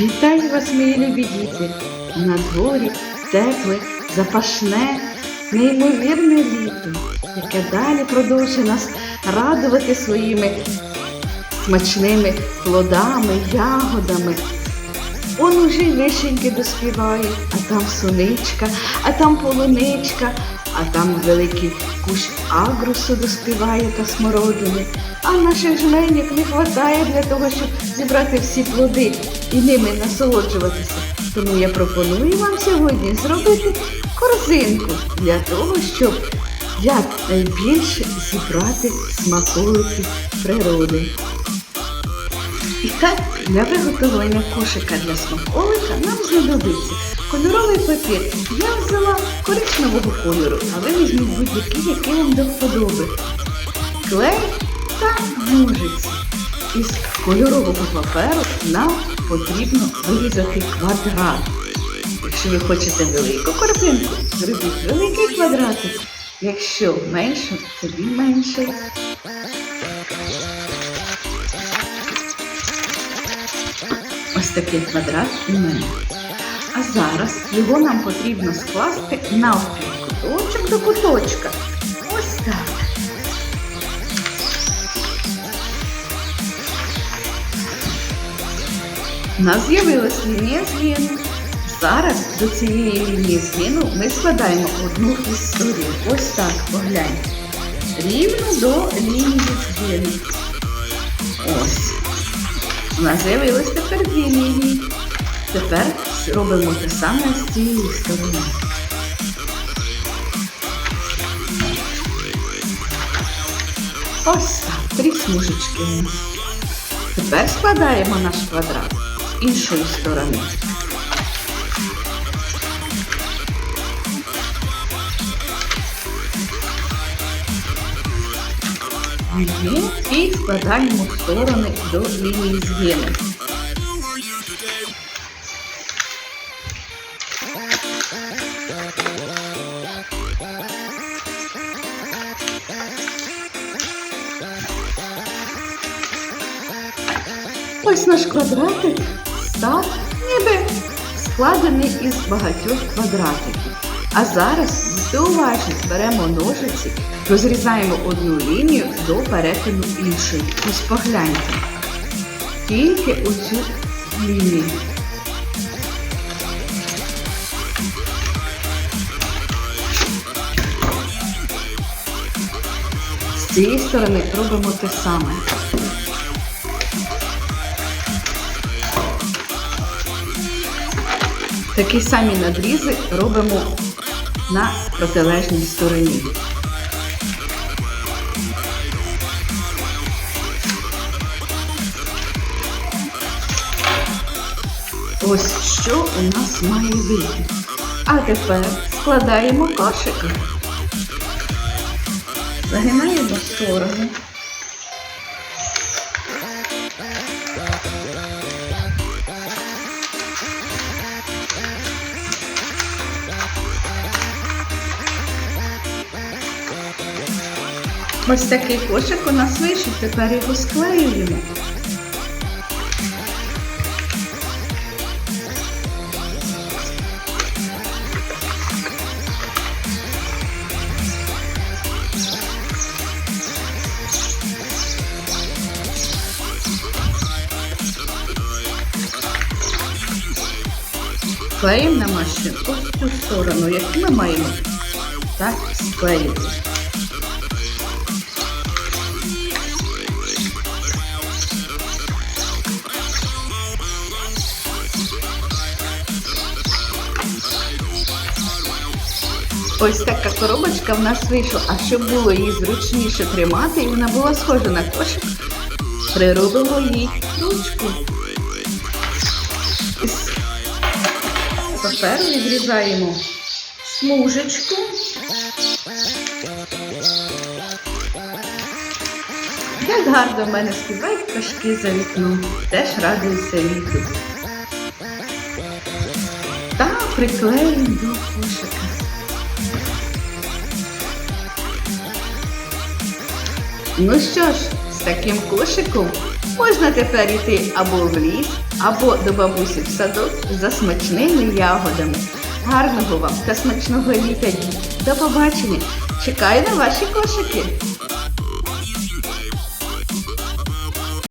Вітаю вас, мої любі діти! На дворі тепле, запашне, неймовірне літо, яке далі продовжує нас радувати своїми смачними плодами, ягодами. Он уже вишеньки доспівають, а там соничка, а там полуничка, а там великий кущ агрусу доспіває та смородини. А наших жменів не вистачає для того, щоб зібрати всі плоди і ними насолоджуватися. Тому я пропоную вам сьогодні зробити корзинку для того, щоб якнайбільше зібрати смаколики природи. І так, для виготовлення кошика для смаколика нам знадобиться кольоровий папір. Я взяла коричневого кольору, а ви візьміть будь-який, який вам до вподоби. Клей та ножиці. Із кольорового паперу нам потрібно вирізати квадрат. Якщо ви хочете велику картинку, зробіть великий квадратик. Якщо менше, тоді менший. Ось такий квадрат у мене. А зараз його нам потрібно скласти навпіл куточок до куточка. Ось так. У нас з'явилась лінія згину. Зараз до цієї лінії згину ми складаємо одну із сторін. Ось так, погляньте. Рівно до лінії згину. Ось. У нас з'явилось тепер дві лінії. Тепер робимо те саме з цієї сторони. Ось так, три смужечки. Тепер складаємо наш квадрат з іншої сторони. І складаємо сторони до лінії згину. Ось наш квадратик став ніби складений із багатьох квадратиків. А зараз будьте уважні, беремо ножиці, розрізаємо одну лінію до перетину іншої. Ось погляньте. Тільки оцю лінію. З цієї сторони робимо те саме. Такі самі надрізи робимо на протилежній стороні. Ось що у нас має вийти. А тепер складаємо кошики. Загинаємо в сторону. Ось такий кошик у нас вийшов, тепер його склеюємо. Клеїмо на машину ось цю сторону, яку ми маємо так склеїти. Ось така коробочка в нас вийшла, а щоб було її зручніше тримати, і вона була схожа на кошик, приробимо їй ручку. Паперу відрізаємо смужечку. Як гарно в мене співають пташки за вікном, теж радуюся вітру. Та приклеїмо до кошика. Ну що ж, з таким кошиком можна тепер йти або в ліс, або до бабусі в садок за смачними ягодами. Гарного вам та смачного літа! До побачення! Чекаю на ваші кошики!